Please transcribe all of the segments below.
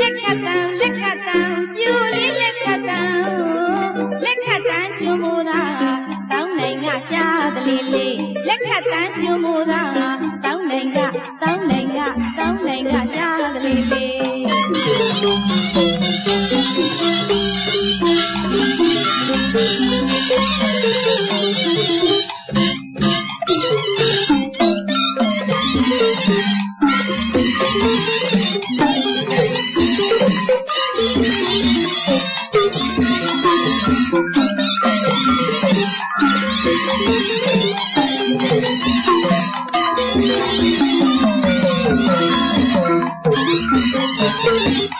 လက်ခတ်တန်လက်ခတ်တန်ပြူလေးလက်ခတ်တန်လက်ခတ်တန်ကျုံမိုးသာတောင်းနိုင်ကကြားတလေးလေးလက်ခတ်တန်ကျုံမိုးသာတောင်းနိုင်ကတောင်းနိုင်ကတောင်းနိုင်ကကြားတလေးလေး Thank you.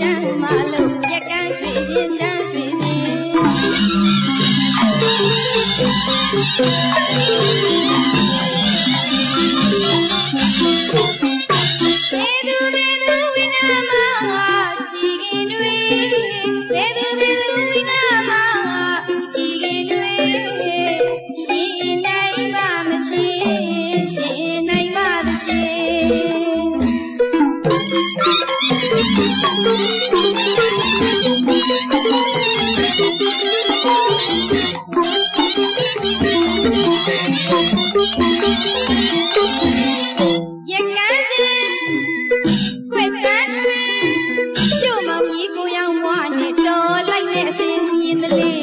ကျန်းမလို့ရကန်းရွှေရင်တန်းရွှေစီ လေး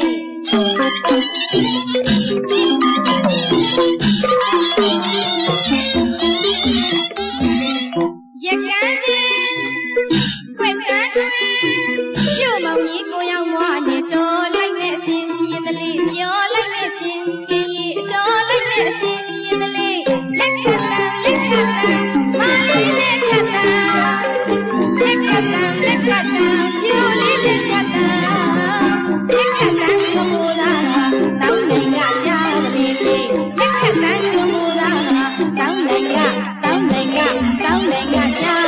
ချုံမူလာတောင်းနိုင်ငံကြားတယ်လေလက်ခက်တန်းချုံမူလာတောင်းနိုင်ငံတောင်းနိုင်ငံတောင်းနိုင်ငံကြား